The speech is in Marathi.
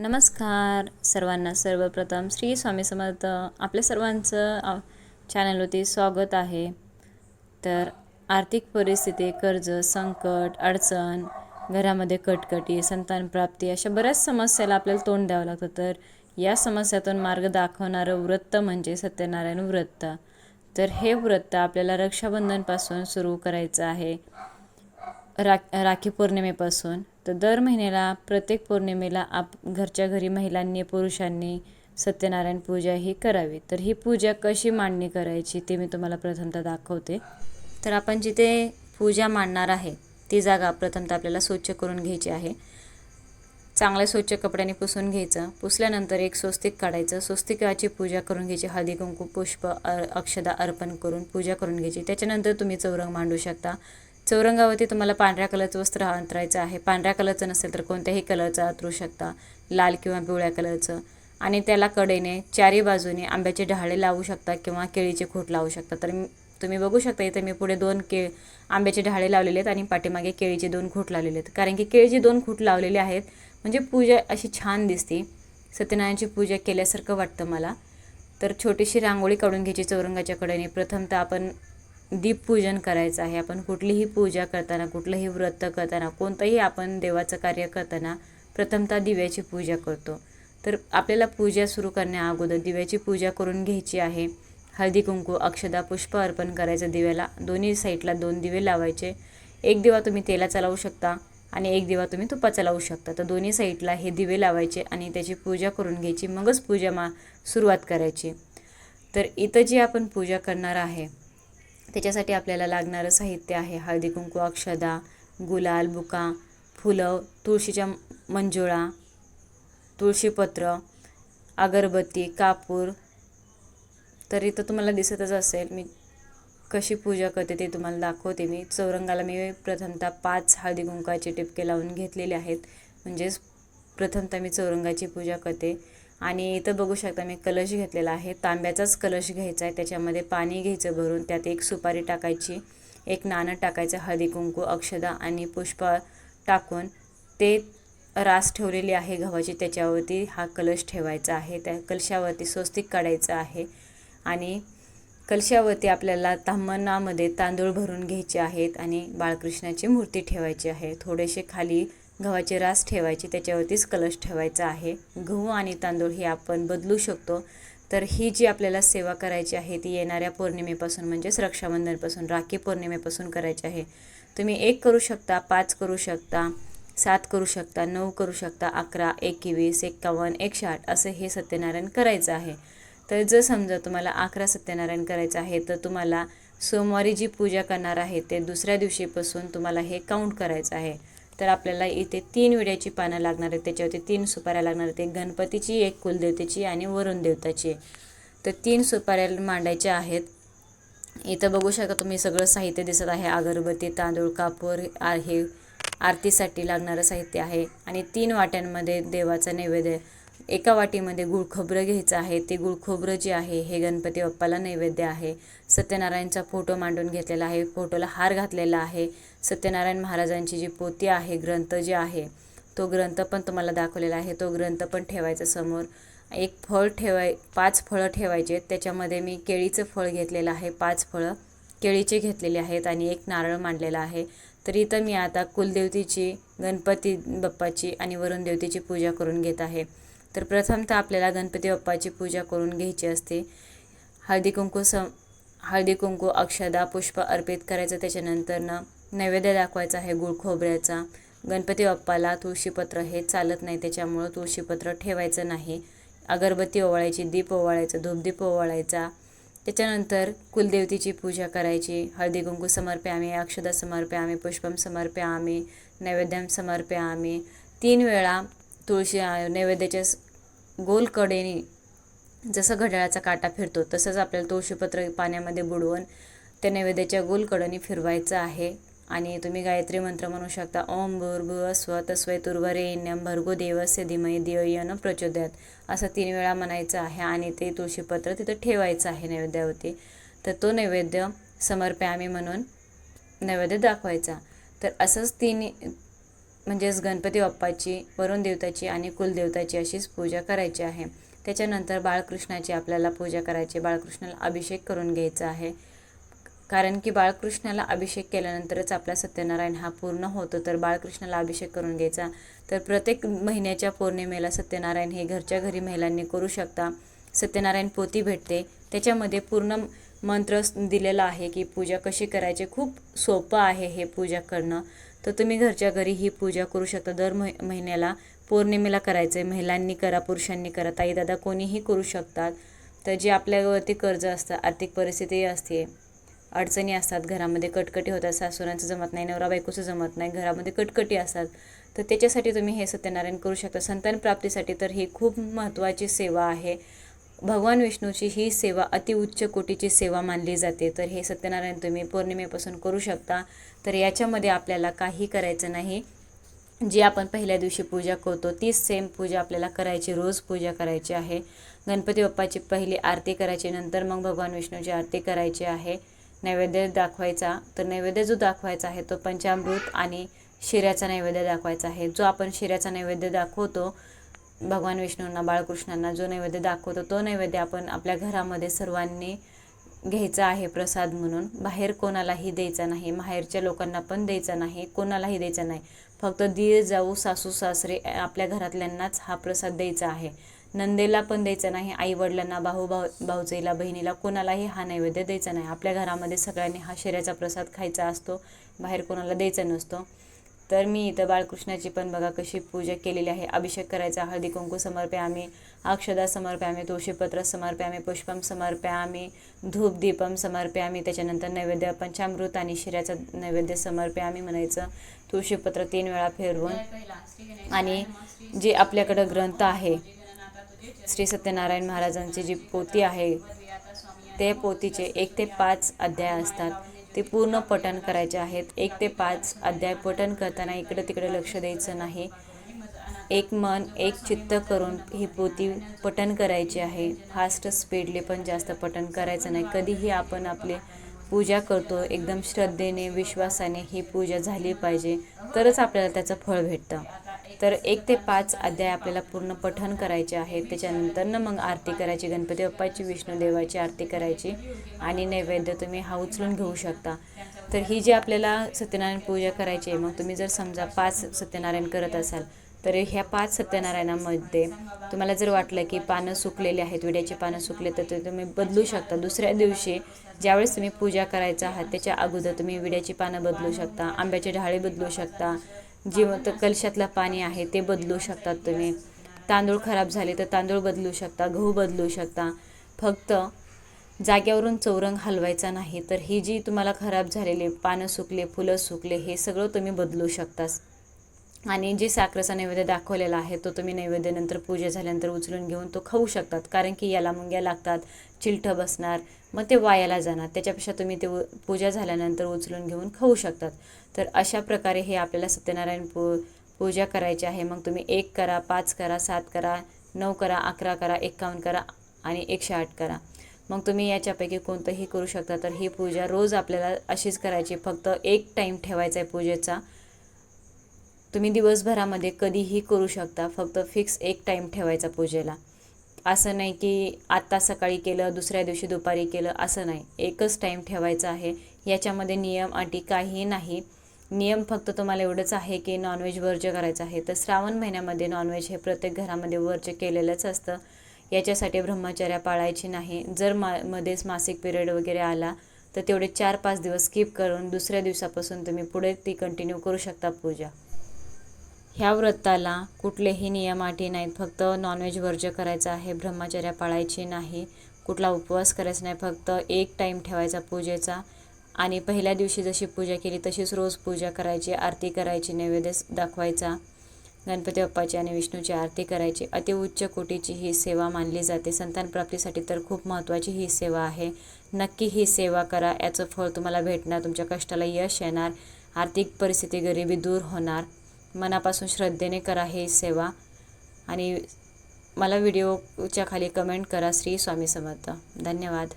नमस्कार सर्वांना. सर्वप्रथम श्री स्वामी समर्थ आपल्या सर्वांचं चॅनलवरती स्वागत आहे. तर आर्थिक परिस्थिती कर्ज संकट अडचण घरामध्ये कटकटी संतानप्राप्ती अशा बऱ्याच समस्याला आपल्याला तोंड द्यावं लागतं. तर या समस्यातून मार्ग दाखवणारं व्रत म्हणजे सत्यनारायण व्रत तर हे व्रत आपल्याला रक्षाबंधनपासून सुरू करायचं आहे. रा राखी पौर्णिमेपासून तर दर महिन्याला प्रत्येक पौर्णिमेला आप घरच्या घरी महिलांनी पुरुषांनी सत्यनारायण पूजा ही करावी. तर ही पूजा कशी मांडणी करायची ते मी तुम्हाला प्रथमतः दाखवते. तर आपण जिथे पूजा मांडणार आहे ती जागा प्रथमतः आपल्याला स्वच्छ करून घ्यायची आहे. चांगल्या स्वच्छ कपड्याने पुसून घ्यायचं. पुसल्यानंतर एक स्वस्तिक काढायचं. स्वस्तिकाची पूजा करून घ्यायची. हळदी कुंकू पुष्प अ अक्षदा अर्पण करून पूजा करून घ्यायची. त्याच्यानंतर तुम्ही चौरंग मांडू शकता. चौरंगावरती तुम्हाला पांढऱ्या कलरचं वस्त्र अंतरायचं आहे. पांढऱ्या कलरचं नसेल तर कोणत्याही कलरचं अंतरू शकता. लाल किंवा पिवळ्या कलरचं. आणि त्याला कडेने चारी बाजूने आंब्याचे डहाळे लावू शकता किंवा केळीचे खोट लावू शकता. तर तुम्ही बघू शकता इथे मी पुढे दोन केळ आंब्याचे डहाळे लावलेले आहेत आणि पाठीमागे केळीचे दोन खूट लावलेले आहेत. कारण की केळीचे दोन खूट लावलेले आहेत. म्हणजे पूजा अशी छान दिसते. सत्यनारायणची पूजा केल्यासारखं वाटतं मला. तर छोटीशी रांगोळी काढून घ्यायची चौरंगाच्या कडेने. प्रथमतः आपण दीपपूजन करायचं आहे. आपण कुठलीही पूजा करताना कुठलंही व्रत करताना कोणतंही आपण देवाचं कार्य करताना प्रथमतः दिव्याची पूजा करतो. तर आपल्याला पूजा सुरू करण्याअगोदर दिव्याची पूजा करून घ्यायची आहे. हळदी कुंकू अक्षदा पुष्प अर्पण करायचं दिव्याला. दोन्ही साईडला दोन दिवे लावायचे. एक दिवा तुम्ही तेलाचा लावू शकता आणि एक दिवा तुम्ही तुपाचा लावू शकता. तर दोन्ही साईडला हे दिवे लावायचे आणि त्याची पूजा करून घ्यायची. मगच पूजा मा सुरुवात करायची. तर इथं जी आपण पूजा करणार आहे त्याच्यासाठी आपल्याला लागणारं साहित्य आहे. हळदी कुंकू अक्षदा गुलाल बुका फुलं तुळशीच्या मंजुळा तुळशीपत्र अगरबत्ती कापूर. तर इथं तुम्हाला दिसतच असेल मी कशी पूजा करते ते तुम्हाला दाखवते मी. चौरंगाला मी प्रथमतः पाच हळदी कुंकाचे टिपके लावून घेतलेले आहेत. म्हणजेच प्रथमतः मी चौरंगाची पूजा करते. आणि इथं बघू शकता मी कलश घेतलेला आहे. तांब्याचाच कलश घ्यायचा आहे. त्याच्यामध्ये पाणी घ्यायचं भरून त्यात एक सुपारी टाकायची एक नाणं टाकायचं हळदी कुंकू अक्षदा आणि पुष्प टाकून ते रास ठेवलेली आहे गव्हाची. त्याच्यावरती हा कलश ठेवायचा आहे. त्या कलशावरती स्वस्तिक काढायचं आहे आणि कलशावरती आपल्याला तांबणामध्ये तांदूळ भरून घ्यायचे आहेत आणि बाळकृष्णाची मूर्ती ठेवायची आहे. थोडेसे खाली गव्हाची रास ठेवायची त्याच्यावरतीच कलश ठेवायचा आहे. गहू आणि तांदूळ हे आपण बदलू शकतो. तर ही जी आपल्याला सेवा करायची आहे ती येणाऱ्या पौर्णिमेपासून म्हणजेच रक्षाबंधनपासून राखी पौर्णिमेपासून करायची आहे. तुम्ही एक करू शकता पाच करू शकता सात करू शकता नऊ करू शकता अकरा एकवीस एक्कावन्न एकशे आठ असं हे सत्यनारायण करायचं आहे. तर जर समजा तुम्हाला अकरा सत्यनारायण करायचं आहे तर तुम्हाला सोमवारी जी पूजा करणार आहे ते दुसऱ्या दिवशीपासून तुम्हाला हे काउंट करायचं आहे. तर आपल्याला इथे तीन विड्याची पानं लागणार आहेत. त्याच्यावरती तीन सुपाऱ्या लागणार आहेत. एक गणपतीची एक कुलदेवतेची आणि वरुण देवताची तर तीन सुपाऱ्या मांडायच्या आहेत. इथं बघू शकता तुम्ही सगळं साहित्य दिसत आहे. अगरबत्ती तांदूळ कापूर हे आरतीसाठी लागणारं साहित्य आहे. आणि तीन वाट्यांमध्ये देवाचा नैवेद्य एका वाटीमध्ये गुळ खोबरं घ्यायचं आहे. ते गुळ खोबरं जे आहे हे गणपती बाप्पाला नैवेद्य आहे. सत्यनारायणचा फोटो मांडून घेतलेला आहे. फोटोला हार घातलेला आहे. सत्यनारायण महाराजांची जी पोती आहे ग्रंथ जे आहे तो ग्रंथ पण तुम्हाला दाखवलेला आहे. तो ग्रंथ पण ठेवायचा समोर. एक फळ ठेवाय पाच फळं ठेवायचे त्याच्यामध्ये मी केळीचं फळ घेतलेलं आहे पाच फळं. केळीचे घेतलेले आहेत आणि एक नारळ मांडलेला आहे. तर इथं मी आता कुलदेवतेची गणपती बाप्पाची आणि वरुण देवतेची पूजा करून घेत आहे. तर प्रथमतः आपल्याला गणपती बाप्पाची पूजा करून घ्यायची असते. हळदी कुंकू सम हळदी कुंकू अक्षदा पुष्प अर्पित करायचं. त्याच्यानंतरनं नैवेद्य दाखवायचा आहे गुळ खोबऱ्याचा. गणपती बाप्पाला तुळशीपत्र हे चालत नाही त्याच्यामुळं तुळशीपत्र ठेवायचं नाही. अगरबत्ती ओवाळायची दीप ओवाळायचं धूपदीप ओवाळायचा. त्याच्यानंतर कुलदेवतेची पूजा करायची. हळदी कुंकू आम्ही अक्षदा समर्पयामी पुष्पम समर्पयामी नैवेद्यम आम्ही तीन वेळा तुळशी नैवेद्याच्या गोल कडेने जसं घड्याळाचा काटा फिरतो तसंच आपल्याला तुळशीपत्र पाण्यामध्ये बुडवून त्या नैवेद्याच्या गोल कडेने फिरवायचं आहे. आणि तुम्ही गायत्री मंत्र म्हणू शकता ओम भूर्भुव स्व तस्वै तुर्वरेण्यम भर्गो देवस्य धीमहि धियो प्रचोदयात. असं तीन वेळा म्हणायचं आहे आणि ते तुळशीपत्र तिथं ठेवायचं आहे नैवेद्यावरती. तर तो नैवेद्य समर्प्यामी म्हणून नैवेद्य दाखवायचा. तर असंच तीन म्हणजेच गणपती बाप्पाची वरुण देवताची आणि कुलदेवताची अशीच पूजा करायची आहे. त्याच्यानंतर बाळकृष्णाची आपल्याला पूजा करायची बाळकृष्णाला अभिषेक करून घ्यायचा आहे. कारण की बाळकृष्णाला अभिषेक केल्यानंतरच आपला सत्यनारायण हा पूर्ण होतो. तर बाळकृष्णाला अभिषेक करून घ्यायचा. तर प्रत्येक महिन्याच्या पौर्णिमेला सत्यनारायण हे घरच्या घरी महिलांनी करू शकता. सत्यनारायण पोती भेटते. त्याच्यामध्ये पूर्ण मंत्र दिलेला आहे की पूजा कशी करायची? खूप सोपं आहे हे पूजा करणं. तर तुम्ही घरच्या घरी ही पूजा करू शकता. दर महि महिन्याला पौर्णिमेला करायचं आहे महिलांनी करा पुरुषांनी करा. ताई दादा कोणीही करू शकतात. तर जे आपल्यावरती कर्ज असतं आर्थिक परिस्थिती असते. अडचणी असतात घरामध्ये कटकटी होतात सासूरांचं जमत नाही नवरा बायकोचं जमत नाही घरामध्ये कटकटी असतात. तर त्याच्यासाठी तुम्ही हे सत्यनारायण करू शकता. संतान प्राप्तीसाठी तर ही खूप महत्त्वाची सेवा आहे. भगवान विष्णूची ही सेवा अतिउच्च कोटीची सेवा मानली जाते. तर हे सत्यनारायण तुम्ही पौर्णिमेपासून करू शकता. तर याच्यामध्ये आपल्याला काही करायचं नाही. जी आपण पहिल्या दिवशी पूजा करतो तीच सेम पूजा आपल्याला करायची रोज पूजा करायची आहे. गणपती बाप्पाची पहिली आरती करायची नंतर मग भगवान विष्णूची आरती करायची आहे. नैवेद्य दाखवायचा. तर नैवेद्य जो दाखवायचा आहे तो पंचामृत आणि शिऱ्याचा नैवेद्य दाखवायचा आहे. जो आपण शिऱ्याचा नैवेद्य दाखवतो भगवान विष्णूंना बाळकृष्णांना जो नैवेद्य दाखवतो तो नैवेद्य आपण आपल्या घरामध्ये सर्वांनी घ्यायचा आहे प्रसाद म्हणून. बाहेर कोणालाही द्यायचा नाही बाहेरच्या लोकांना पण द्यायचा नाही कोणालाही द्यायचा नाही. फक्त दीर जाऊ सासू सासरे आपल्या घरातल्यांनाच हा प्रसाद द्यायचा आहे. नंदेला पण द्यायचा नाही आई वडिलांना भाऊ भाऊ भाऊजाईला बहिणीला कोणालाही हा नैवेद्य द्यायचा नाही. आपल्या घरामध्ये सगळ्यांनी हा शिऱ्याचा प्रसाद खायचा असतो बाहेर कोणाला द्यायचा नसतो. तर मी इथं बाळकृष्णाची पण बघा कशी पूजा केलेली आहे. अभिषेक करायचा हळदी कुंकू समर्पयामी अक्षदा समर्पयामी तुळशीपत्र समर्पयामी पुष्पम समर्पयामी धूप दीपम समर्पयामी त्याच्यानंतर नैवेद्य पंचामृत आणि शिऱ्याचं नैवेद्य समर्पयामी म्हणायचं. तुळशीपत्र तीन वेळा फिरवून आणि जे आपल्याकडं ग्रंथ आहे श्री सत्यनारायण महाराजांची जी पोती आहे ते पोतीचे एक ते पाच अध्याय असतात. ते पूर्ण पठण करायचे आहेत. एक ते पाच अध्याय पठण करताना इकडे तिकडे लक्ष द्यायचं नाही. एक मन एक चित्त करून ही पोती पठण करायची आहे. फास्ट स्पीडले पण जास्त पठण करायचं नाही. कधीही आपण आपले पूजा करतो एकदम श्रद्धेने विश्वासाने ही पूजा झाली पाहिजे तरच आपल्याला त्याचं फळ भेटतं. तर एक ते पाच अध्याय आपल्याला पूर्ण पठण करायचे आहे त्याच्यानंतरनं मग आरती करायची गणपती बाप्पाची विष्णुदेवाची आरती करायची आणि नैवेद्य तुम्ही हा उचलून घेऊ शकता. तर ही जी आपल्याला सत्यनारायण पूजा करायची आहे मग तुम्ही जर समजा पाच सत्यनारायण करत असाल तर ह्या पाच सत्यनारायणामध्ये तुम्हाला जर वाटलं की पानं सुकलेली आहेत विड्याची पानं सुकले तर ते तुम्ही बदलू शकता. दुसऱ्या दिवशी ज्यावेळेस तुम्ही पूजा करायचा आहात त्याच्या अगोदर तुम्ही विड्याची पानं बदलू शकता आंब्याचे ढाळे बदलू शकता जिवंत कलशातलं पाणी आहे ते बदलू शकतात तुम्ही. तांदूळ खराब झाले तर तांदूळ बदलू शकता गहू बदलू शकता. फक्त जाग्यावरून चौरंग हलवायचा नाही तर ही जी तुम्हाला खराब झालेली पानं सुकले फुलं सुकले हे सगळं तुम्ही बदलू शकतास. आणि जे साखरेचा नैवेद्य दाखवलेला आहे तो तुम्ही नैवेद्यानंतर पूजा झाल्यानंतर उचलून घेऊन तो खाऊ शकतात. कारण की याला मुंग्या लागतात चिलठं बसणार मग ते वायाला जाणार. त्याच्यापेक्षा तुम्ही ते पूजा झाल्यानंतर उचलून घेऊन खाऊ शकतात. तर अशा प्रकारे हे आपल्याला सत्यनारायण पू पूजा करायची आहे. मग तुम्ही एक करा पाच करा सात करा नऊ करा अकरा करा एकावन्न करा आणि एकशे आठ करा. मग तुम्ही याच्यापैकी कोणतंही करू शकता. तर ही पूजा रोज आपल्याला अशीच करायची. फक्त एक टाईम ठेवायचा आहे पूजेचा. तुम्ही दिवसभरामध्ये कधीही करू शकता फक्त फिक्स एक टाईम ठेवायचा पूजेला. असं नाही की आत्ता सकाळी केलं दुसऱ्या दिवशी दुपारी केलं असं नाही. एकच टाईम ठेवायचा आहे. याच्यामध्ये नियम अटी काहीही नाही. नियम फक्त तुम्हाला एवढंच आहे की नॉनव्हेज वर्ज करायचं आहे. तर श्रावण महिन्यामध्ये नॉनव्हेज हे प्रत्येक घरामध्ये वर्ज केलेलंच असतं. याच्यासाठी ब्रह्मचर्या पाळायची नाही. जर मा मध्येच मासिक पिरियड वगैरे आला तर तेवढे चार पाच दिवस स्किप करून दुसऱ्या दिवसापासून तुम्ही पुढे ती कंटिन्यू करू शकता पूजा. ह्या व्रताला कुठलेही नियम अटी नाहीत. फक्त नॉनव्हेज वर्ज करायचं आहे ब्रह्मचर्या पाळायची नाही कुठला उपवास करायचा नाही फक्त एक टाईम ठेवायचा पूजेचा. आणि पहिल्या दिवशी जशी पूजा केली तशीच रोज पूजा करायची आरती करायची नैवेद्य दाखवायचा. गणपती बाप्पाची आणि विष्णूची आरती करायची. अतिउच्च कोटीची ही सेवा मानली जाते. संतान प्राप्तीसाठी तर खूप महत्त्वाची ही सेवा आहे. नक्की ही सेवा करा. याचं फळ तुम्हाला भेटणार तुमच्या कष्टाला यश येणार. आर्थिक परिस्थिती गरिबी दूर होणार. मनापासून श्रद्धेने करा हे सेवा. आणि मला व्हिडिओच्या खाली कमेंट करा श्री स्वामी समर्थ. धन्यवाद.